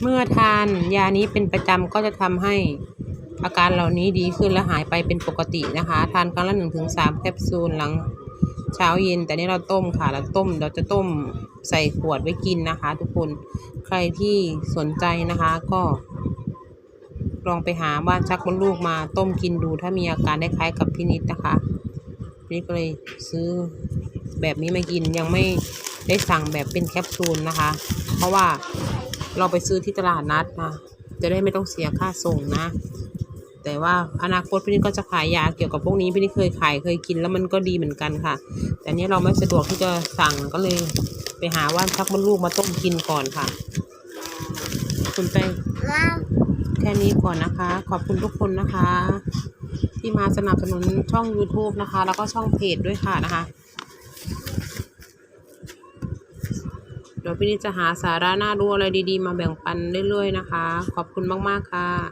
เมื่อทานยานี้เป็นประจำก็จะทำให้อาการเหล่านี้ดีขึ้นและหายไปเป็นปกตินะคะ ทานครั้งละหนึ่งถึงสามแคปซูลหลังเช้าเย็น แต่นี่เราต้มค่ะเราต้มเราจะต้มใส่ขวดไว้กินนะคะ ทุกคนใครที่สนใจนะคะก็ลองไปหาบ้านชักมดลูกมาต้มกินดู ถ้ามีอาการได้คล้ายกับพี่นิดนะคะพี่นิดก็เลยซื้อแบบนี้มากินยังไม่ได้สั่งแบบเป็นแคปซูลนะคะ เพราะว่า เราไปซื้อที่ตลาดนัดนะจะได้ไม่ต้องเสียค่าส่งนะ แต่ว่าอนาคตพี่นิดก็จะขายยาเกี่ยวกับพวกนี้พี่นิดเคยขายเคยกินแล้วมันก็ดีเหมือนกันค่ะ แต่เนี้ยเราไม่สะดวกที่จะสั่งก็เลยไปหาว่านชักมดลูกมาต้มกินก่อนค่ะคุณไปแค่นี้ก่อนนะคะ ขอบคุณทุกคนนะคะ ที่มาสนับสนุนช่อง YouTube นะคะ แล้วก็ช่องเพจด้วยค่ะนะคะ ดี๋ยวพี่นิดจะหาสาระน่ารู้อะไรดีๆ มาแบ่งปันเรื่อยๆนะคะ ขอบคุณมากๆค่ะ